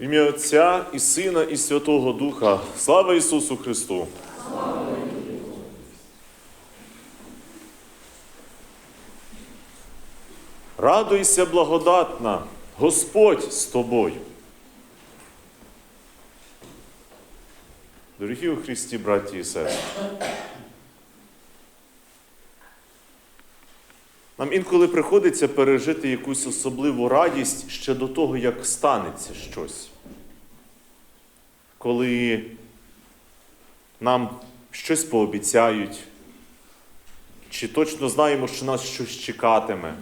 В ім'я Отця і Сина, і Святого Духа. Слава Ісусу Христу! Радуйся, благодатна, Господь з тобою. Дорогі у Христі, браті і сестри. Нам інколи приходиться пережити якусь особливу радість ще до того, як станеться щось. Коли нам щось пообіцяють, чи точно знаємо, що нас щось чекатиме.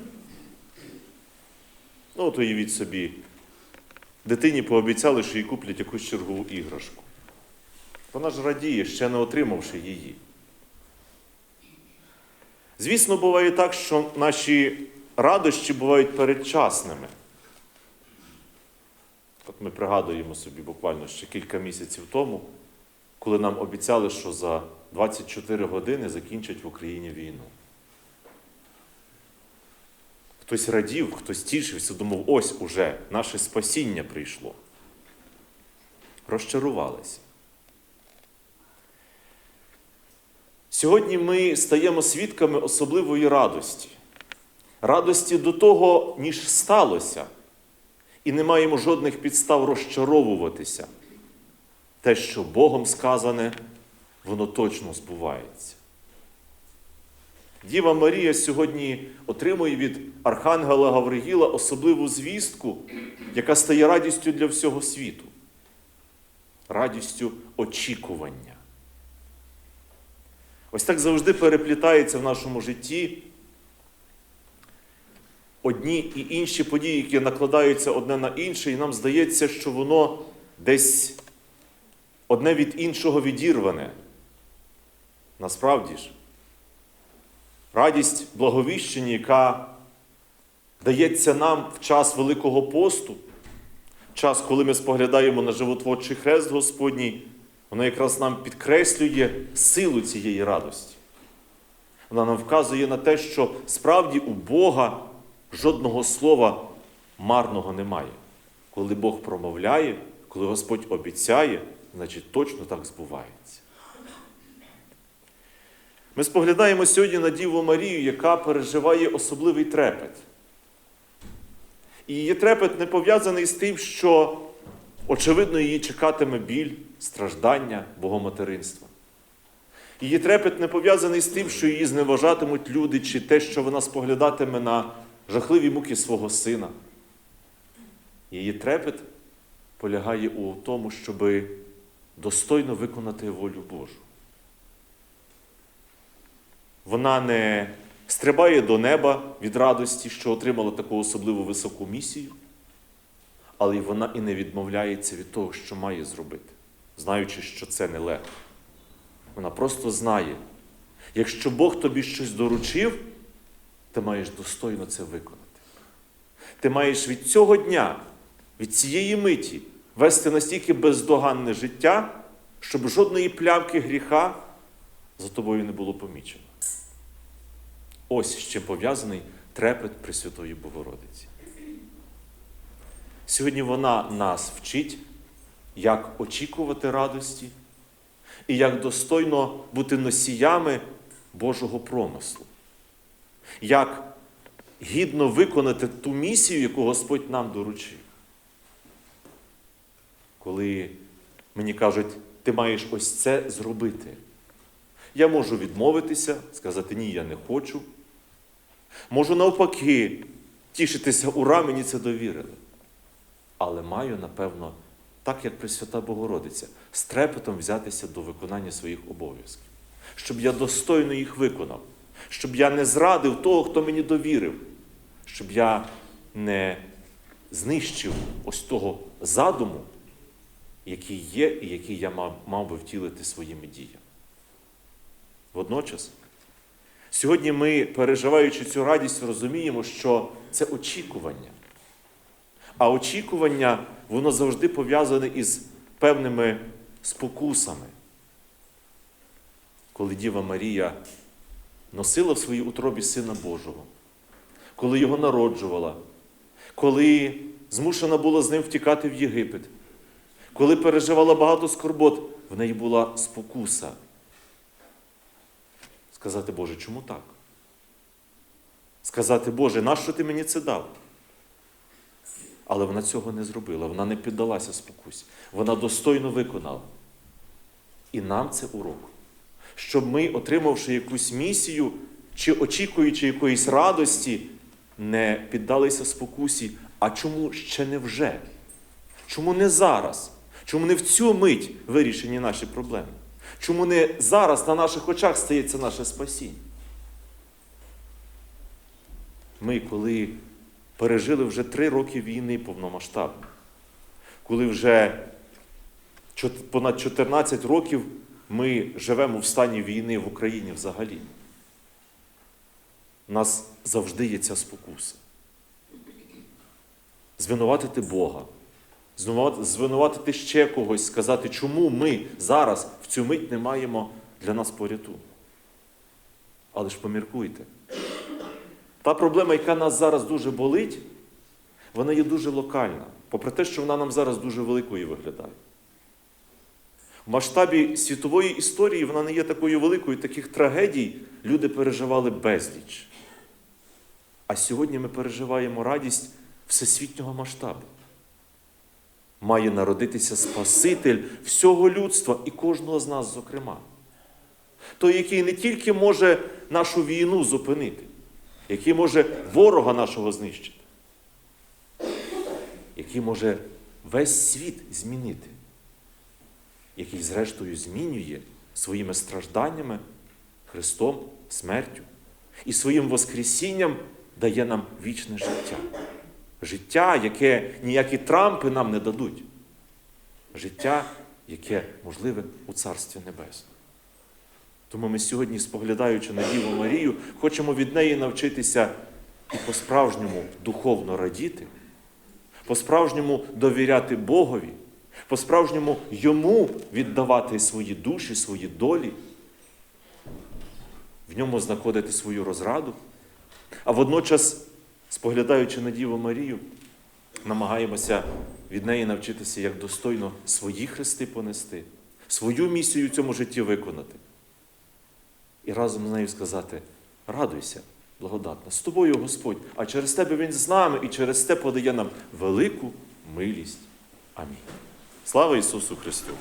Ну, от уявіть собі, дитині пообіцяли, що їй куплять якусь чергову іграшку. Вона ж радіє, ще не отримавши її. Звісно, буває так, що наші радощі бувають передчасними. От ми пригадуємо собі буквально ще кілька місяців тому, коли нам обіцяли, що за 24 години закінчать в Україні війну. Хтось радів, хтось тішився, думав, ось уже наше спасіння прийшло. Розчарувалися. Сьогодні ми стаємо свідками особливої радості. Радості до того, ніж сталося, і не маємо жодних підстав розчаровуватися. Те, що Богом сказане, воно точно збувається. Діва Марія сьогодні отримує від Архангела Гавриїла особливу звістку, яка стає радістю для всього світу, радістю очікування. Ось так завжди переплітається в нашому житті одні і інші події, які накладаються одне на інше, і нам здається, що воно десь одне від іншого відірване. Насправді ж, радість благовіщення, яка дається нам в час Великого посту, час, коли ми споглядаємо на животворчий хрест Господній, вона якраз нам підкреслює силу цієї радості. Вона нам вказує на те, що справді у Бога жодного слова марного немає. Коли Бог промовляє, коли Господь обіцяє, значить точно так збувається. Ми споглядаємо сьогодні на Діву Марію, яка переживає особливий трепет. І її трепет не пов'язаний з тим, що, очевидно, її чекатиме біль, страждання богоматеринства. Її трепет не пов'язаний з тим, що її зневажатимуть люди, чи те, що вона споглядатиме на жахливі муки свого сина. Її трепет полягає у тому, щоб достойно виконати волю Божу. Вона не стрибає до неба від радості, що отримала таку особливу високу місію, але вона і не відмовляється від того, що має зробити, знаючи, що це нелегко. Вона просто знає, якщо Бог тобі щось доручив, ти маєш достойно це виконати. Ти маєш від цього дня, від цієї миті вести настільки бездоганне життя, щоб жодної плямки гріха за тобою не було помічено. Ось з чим пов'язаний трепет Пресвятої Богородиці. Сьогодні вона нас вчить, як очікувати радості і як достойно бути носіями Божого промислу, як гідно виконати ту місію, яку Господь нам доручив. Коли мені кажуть, ти маєш ось це зробити. Я можу відмовитися, сказати ні, я не хочу. Можу навпаки тішитися, ура, мені це довірили. Але маю, напевно, так як Пресвята Богородиця, з трепетом взятися до виконання своїх обов'язків, щоб я достойно їх виконав, щоб я не зрадив того, хто мені довірив, щоб я не знищив ось того задуму, який є і який я мав, мав би втілити своїми діями. Водночас, сьогодні ми, переживаючи цю радість, розуміємо, що це очікування. А очікування, воно завжди пов'язане із певними спокусами. Коли Діва Марія носила в своїй утробі Сина Божого, коли його народжувала, коли змушена була з ним втікати в Єгипет, коли переживала багато скорбот, в неї була спокуса. Сказати, Боже, чому так? Сказати, Боже, нащо ти мені це дав? Але вона цього не зробила, вона не піддалася спокусі. Вона достойно виконала. І нам це урок. Щоб ми, отримавши якусь місію, чи очікуючи якоїсь радості, не піддалися спокусі. А чому ще не вже? Чому не зараз? Чому не в цю мить вирішені наші проблеми? Чому не зараз на наших очах стається наше спасіння? Ми, коли пережили вже три роки війни повномасштабно, коли вже понад 14 років ми живемо в стані війни в Україні взагалі, у нас завжди є ця спокуса. Звинуватити Бога, звинуватити ще когось, сказати, чому ми зараз в цю мить не маємо для нас порятунку. Але ж поміркуйте. Та проблема, яка нас зараз дуже болить, вона є дуже локальна, попри те, що вона нам зараз дуже великою виглядає. В масштабі світової історії вона не є такою великою, таких трагедій люди переживали безліч. А сьогодні ми переживаємо радість всесвітнього масштабу. Має народитися Спаситель всього людства і кожного з нас, зокрема. Той, який не тільки може нашу війну зупинити, який може ворога нашого знищити, який може весь світ змінити, який, зрештою, змінює своїми стражданнями, Христом, смертю і своїм Воскресінням дає нам вічне життя. Життя, яке ніякі трампи нам не дадуть. Життя, яке можливе у Царстві Небесному. Тому ми сьогодні, споглядаючи на Діву Марію, хочемо від неї навчитися і по-справжньому духовно радіти, по-справжньому довіряти Богові, по-справжньому йому віддавати свої душі, свої долі, в ньому знаходити свою розраду, а водночас, споглядаючи на Діву Марію, намагаємося від неї навчитися, як достойно свої хрести понести, свою місію в цьому житті виконати. І разом з нею сказати: радуйся, благодатна, з тобою Господь, а через тебе Він з нами і через те подає нам велику милість. Амінь. Слава Ісусу Христу!